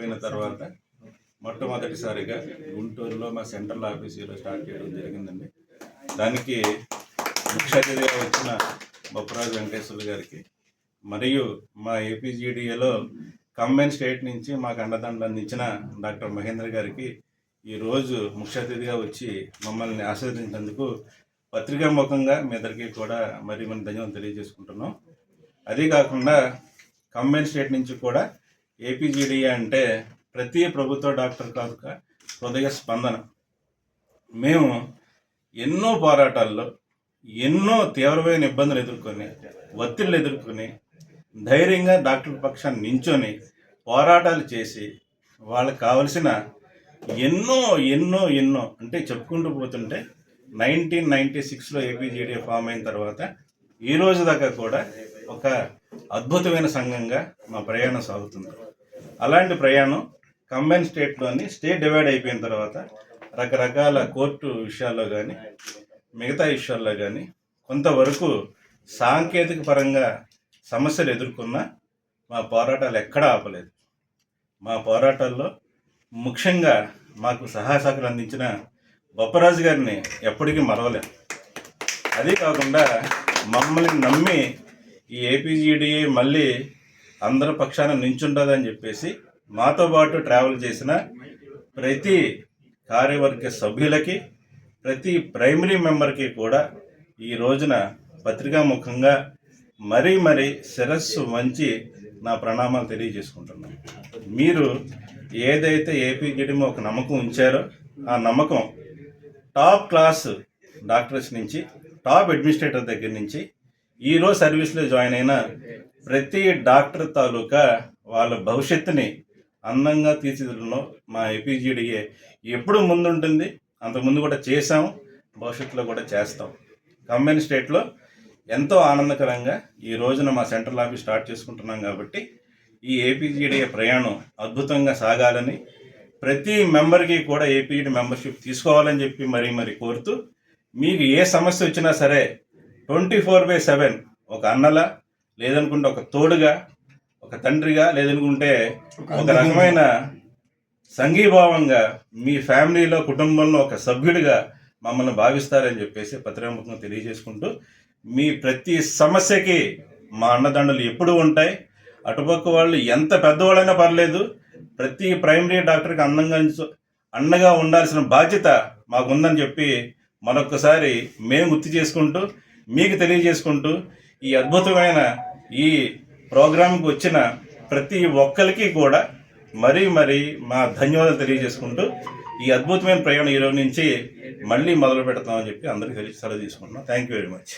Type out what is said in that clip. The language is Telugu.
పోయిన తర్వాత మొట్టమొదటిసారిగా గుంటూరులో మా సెంట్రల్ ఆఫీసులో స్టార్ట్ చేయడం జరిగిందండి. దానికి ముఖ్య అతిథిగా వచ్చిన బొప్పరాజు వెంకటేశ్వర్లు గారికి మరియు మా ఏపీజీడీఏలో కంబైన్ స్టేట్ నుంచి మాకు అండదండలు అందించిన డాక్టర్ మహేంద్ర గారికి ఈరోజు ముఖ్య అతిథిగా వచ్చి మమ్మల్ని ఆశీర్వదించినందుకు పత్రికా ముఖంగా మీ అందరికీ కూడా మరి మన ధన్యవాదాలు తెలియజేసుకుంటున్నాం. అదే కాకుండా కంబైన్ స్టేట్ నుంచి కూడా ఏపీజీడీఏ అంటే ప్రతి ప్రభుత్వ డాక్టర్ కాక హృదయ స్పందన. మేము ఎన్నో పోరాటాల్లో ఎన్నో తీవ్రమైన ఇబ్బందులు ఎదుర్కొని ఒత్తిళ్ళు ఎదుర్కొని ధైర్యంగా డాక్టర్ పక్షాన్ని నించొని పోరాటాలు చేసి వాళ్ళకి కావలసిన ఎన్నో ఎన్నో ఎన్నో అంటే చెప్పుకుంటూ పోతుంటే నైన్టీన్ నైన్టీ సిక్స్లో ఏపీజీడీ ఫామ్ అయిన తర్వాత ఈ రోజు దాకా కూడా ఒక అద్భుతమైన సంఘంగా మా ప్రయాణం సాగుతుంది. అలాంటి ప్రయాణం కంబైన్ స్టేట్లోని స్టేట్ డివైడ్ అయిపోయిన తర్వాత రకరకాల కోర్టు విషయాల్లో కానీ మిగతా విషయాల్లో కానీ కొంతవరకు సాంకేతిక పరంగా సమస్యలు ఎదుర్కొన్న మా పోరాటాలు ఎక్కడా ఆపలేదు. మా పోరాటాల్లో ముఖ్యంగా మాకు సహాయ సహకారం అందించిన బొప్పరాజు గారిని ఎప్పటికీ మరవలేం. అదే కాకుండా మమ్మల్ని నమ్మి ఈ ఏపీజీడీఏ మళ్ళీ అందరి పక్షాన నించుంటుందని చెప్పేసి మాతో పాటు ట్రావెల్ చేసిన ప్రతి కార్యవర్గ సభ్యులకి ప్రతి ప్రైమరీ మెంబర్కి కూడా ఈ రోజున పత్రికాముఖంగా మరీ మరీ శిరస్సు వంచి నా ప్రణామాలు తెలియజేసుకుంటున్నాను. మీరు ఏదైతే ఏపీజీడీలో ఒక నమ్మకం ఉంచారో ఆ నమ్మకం టాప్ క్లాస్ డాక్టర్స్ నుంచి టాప్ అడ్మినిస్ట్రేటర్ దగ్గర నుంచి ఈరోజు సర్వీస్లో జాయిన్ అయిన ప్రతి డాక్టర్ తాలూకా వాళ్ళ భవిష్యత్తుని అందంగా తీర్చిదిద్దడంలో మా ఏపీజీడీఏ ఎప్పుడు ముందుంటుంది అంతకుముందు కూడా చేసాం భవిష్యత్తులో కూడా చేస్తాం. కంబైన్ స్టేట్లో ఎంతో ఆనందకరంగా ఈ రోజున మా సెంట్రల్ ఆఫీస్ స్టార్ట్ చేసుకుంటున్నాం కాబట్టి ఈ ఏపీజీడీఏ ప్రయాణం అద్భుతంగా సాగాలని ప్రతి మెంబర్కి కూడా ఏపీజీడీ మెంబర్షిప్ తీసుకోవాలని చెప్పి మరీ మరీ కోరుతూ మీకు ఏ సమస్య వచ్చినా సరే ట్వంటీ ఫోర్ బై సెవెన్ ఒక అన్నలా లేదనుకుంటే ఒక తోడుగా ఒక తండ్రిగా లేదనుకుంటే ఒక రకమైన సంఘీభావంగా మీ ఫ్యామిలీలో కుటుంబంలో ఒక సభ్యుడిగా మమ్మల్ని భావిస్తారని చెప్పేసి పత్రికాముఖంగా తెలియజేసుకుంటూ మీ ప్రతి సమస్యకి మా అన్నదండలు ఎప్పుడు ఉంటాయి. అటుపక్క వాళ్ళు ఎంత పెద్దవాళ్ళైనా పర్లేదు ప్రతి ప్రైమరీ డాక్టర్కి అందంగా అండగా ఉండాల్సిన బాధ్యత మాకుందని చెప్పి మరొకసారి మేము గుర్తు చేసుకుంటూ మీకు తెలియజేసుకుంటూ ఈ అద్భుతమైన ఈ ప్రోగ్రాంకి వచ్చిన ప్రతి ఒక్కరికి కూడా మరీ మరీ మా ధన్యవాదాలు తెలియజేసుకుంటూ ఈ అద్భుతమైన ప్రయాణం ఈరోజు నుంచి మళ్ళీ మొదలు పెడతామని చెప్పి అందరికీ తెలిసి సెలవు తీసుకుంటున్నాం. Thank you very much